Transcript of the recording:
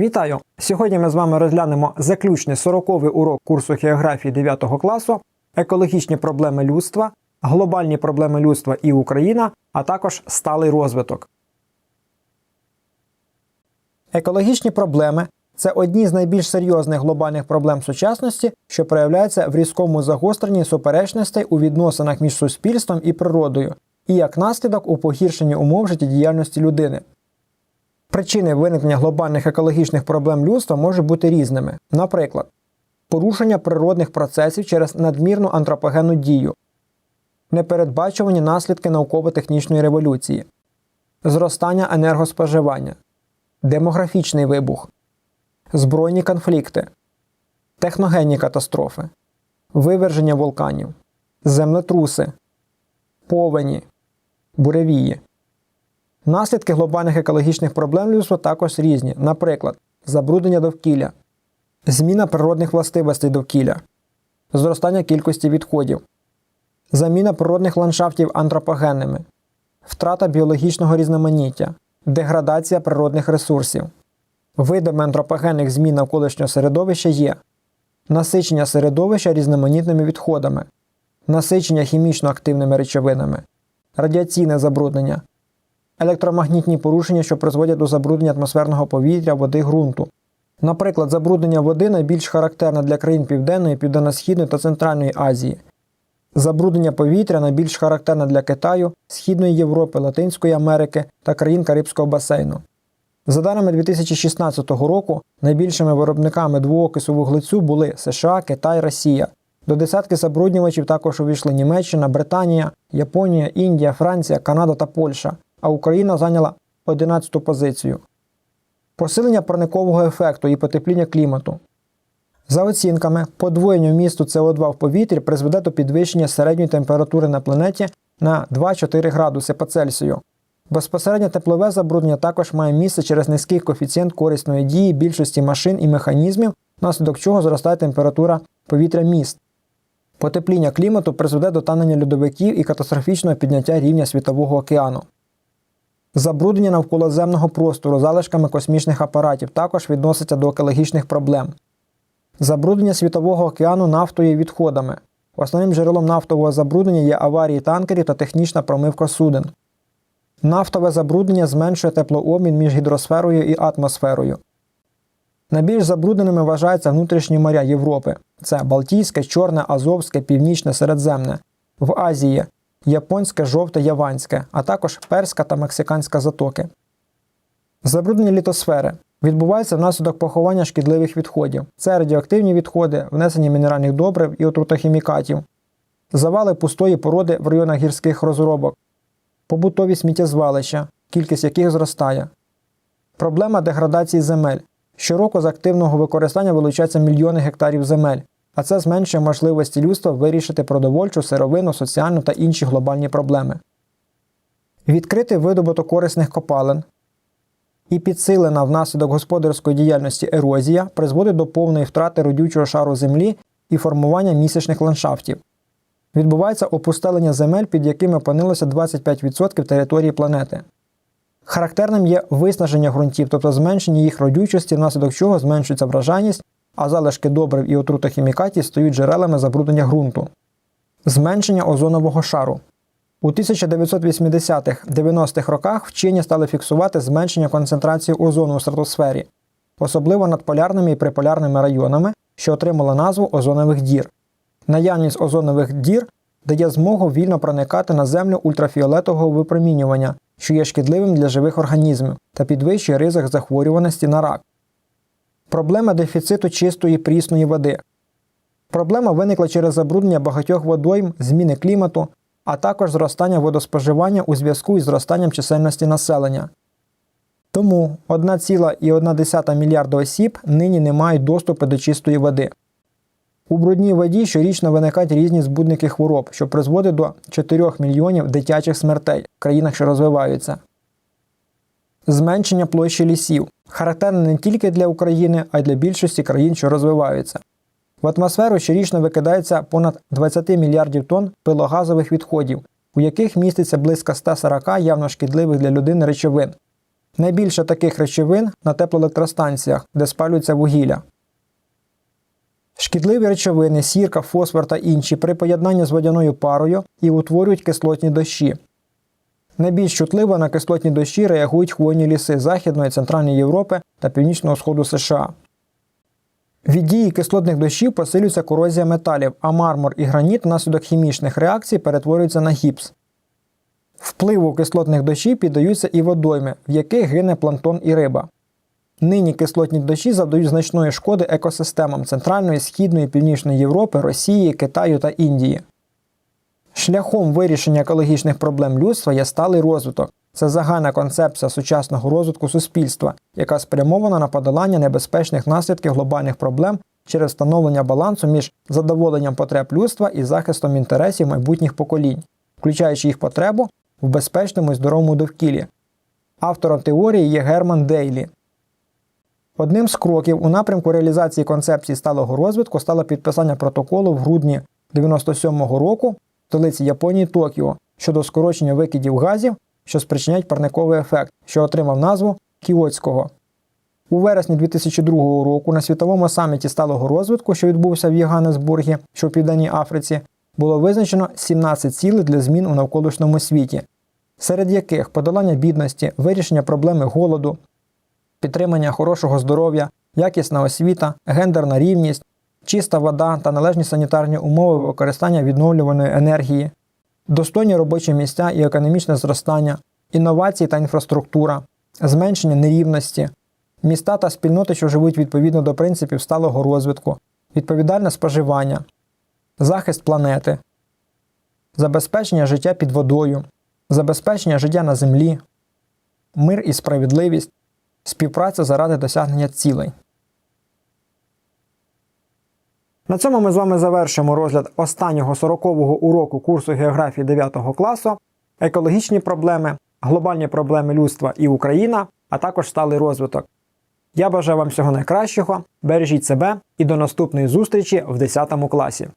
Вітаю! Сьогодні ми з вами розглянемо заключний 40-й урок курсу географії 9 класу, екологічні проблеми людства, глобальні проблеми людства і Україна, а також сталий розвиток. Екологічні проблеми це одні з найбільш серйозних глобальних проблем сучасності, що проявляються в різкому загостренні суперечностей у відносинах між суспільством і природою, і як наслідок у погіршенні умов життєдіяльності людини. Причини виникнення глобальних екологічних проблем людства можуть бути різними. Наприклад, порушення природних процесів через надмірну антропогенну дію, непередбачувані наслідки науково-технічної революції, зростання енергоспоживання, демографічний вибух, збройні конфлікти, техногенні катастрофи, виверження вулканів, землетруси, повені, буревії. Наслідки глобальних екологічних проблем людства також різні, наприклад, забруднення довкілля, зміна природних властивостей довкілля, зростання кількості відходів, заміна природних ландшафтів антропогенними, втрата біологічного різноманіття, деградація природних ресурсів. Видами антропогенних змін навколишнього середовища є насичення середовища різноманітними відходами, насичення хімічно активними речовинами, радіаційне забруднення, електромагнітні порушення, що призводять до забруднення атмосферного повітря, води, ґрунту. Наприклад, забруднення води найбільш характерне для країн Південної, Південно-Східної та Центральної Азії. Забруднення повітря найбільш характерне для Китаю, Східної Європи, Латинської Америки та країн Карибського басейну. За даними 2016 року, найбільшими виробниками двоокису вуглецю були США, Китай, Росія. До десятки забруднювачів також увійшли Німеччина, Британія, Японія, Індія, Франція, Канада та Польща, а Україна зайняла 11-ту позицію. Посилення парникового ефекту і потепління клімату. За оцінками, подвоєння вмісту СО2 в повітрі призведе до підвищення середньої температури на планеті на 2-4 градуси по Цельсію. Безпосереднє теплове забруднення також має місце через низький коефіцієнт корисної дії більшості машин і механізмів, внаслідок чого зростає температура повітря міст. Потепління клімату призведе до танення льодовиків і катастрофічного підняття рівня Світового океану. Забруднення навколоземного простору залишками космічних апаратів також відноситься до екологічних проблем. Забруднення Світового океану нафтою і відходами. Основним джерелом нафтового забруднення є аварії танкерів та технічна промивка суден. Нафтове забруднення зменшує теплообмін між гідросферою і атмосферою. Найбільш забрудненими вважаються внутрішні моря Європи це Балтійське, Чорне, Азовське, Північне, Середземне, в Азії Японське, жовте, Яванське, а також Перська та Мексиканська затоки. Забруднення літосфери відбувається внаслідок поховання шкідливих відходів. Це радіоактивні відходи, внесення мінеральних добрив і отрутохімікатів, завали пустої породи в районах гірських розробок, побутові сміттєзвалища, кількість яких зростає. Проблема деградації земель. Щороку з активного використання вилучаються мільйони гектарів земель, а це зменшує можливості людства вирішити продовольчу, сировину, соціальну та інші глобальні проблеми. Відкритий видобуток корисних копалин і підсилена внаслідок господарської діяльності ерозія призводить до повної втрати родючого шару землі і формування місячних ландшафтів. Відбувається опустелення земель, під якими опинилося 25% території планети. Характерним є виснаження ґрунтів, тобто зменшення їх родючості, внаслідок чого зменшується вражайність, а залишки добрив і отрутохімікатів стають джерелами забруднення ґрунту. Зменшення озонового шару. У 1980-90-х роках вчені стали фіксувати зменшення концентрації озону у стратосфері, особливо над полярними і приполярними районами, що отримала назву озонових дір. Наявність озонових дір дає змогу вільно проникати на землю ультрафіолетового випромінювання, що є шкідливим для живих організмів та підвищує ризик захворюваності на рак. Проблема дефіциту чистої прісної води. Проблема виникла через забруднення багатьох водойм, зміни клімату, а також зростання водоспоживання у зв'язку із зростанням чисельності населення. Тому 1,1 мільярда осіб нині не мають доступу до чистої води. У брудній воді щорічно виникають різні збудники хвороб, що призводить до 4 мільйонів дитячих смертей в країнах, що розвиваються. Зменшення площі лісів характерне не тільки для України, а й для більшості країн, що розвиваються. В атмосферу щорічно викидається понад 20 мільярдів тонн пилогазових відходів, у яких міститься близько 140 явно шкідливих для людини речовин. Найбільше таких речовин на теплоелектростанціях, де спалюється вугілля. Шкідливі речовини, сірка, фосфор та інші при поєднанні з водяною парою і утворюють кислотні дощі. Найбільш чутливо на кислотні дощі реагують хвойні ліси Західної, Центральної Європи та Північного Сходу США. Від дії кислотних дощів посилюється корозія металів, а мармур і граніт внаслідок хімічних реакцій перетворюються на гіпс. Впливу кислотних дощів піддаються і водойми, в яких гине планктон і риба. Нині кислотні дощі завдають значної шкоди екосистемам Центральної, Східної, Північної Європи, Росії, Китаю та Індії. Шляхом вирішення екологічних проблем людства є сталий розвиток. Це загальна концепція сучасного розвитку суспільства, яка спрямована на подолання небезпечних наслідків глобальних проблем через встановлення балансу між задоволенням потреб людства і захистом інтересів майбутніх поколінь, включаючи їх потребу в безпечному і здоровому довкіллі. Автором теорії є Герман Дейлі. Одним з кроків у напрямку реалізації концепції сталого розвитку стало підписання протоколу в грудні 97-го року столиці Японії Токіо щодо скорочення викидів газів, що спричиняють парниковий ефект, що отримав назву Кіотського. У вересні 2002 року на світовому саміті сталого розвитку, що відбувся в Єганнесбургі, що в Південній Африці, було визначено 17 цілей для змін у навколишньому світі, серед яких подолання бідності, вирішення проблеми голоду, підтримання хорошого здоров'я, якісна освіта, гендерна рівність, чиста вода та належні санітарні умови використання відновлюваної енергії, достойні робочі місця і економічне зростання, інновації та інфраструктура, зменшення нерівності, міста та спільноти, що живуть відповідно до принципів сталого розвитку, відповідальне споживання, захист планети, забезпечення життя під водою, забезпечення життя на землі, мир і справедливість, співпраця заради досягнення цілей. На цьому ми з вами завершимо розгляд останнього 40-го уроку курсу географії 9 класу, екологічні проблеми, глобальні проблеми людства і Україна, а також сталий розвиток. Я бажаю вам всього найкращого, бережіть себе і до наступної зустрічі в 10 класі.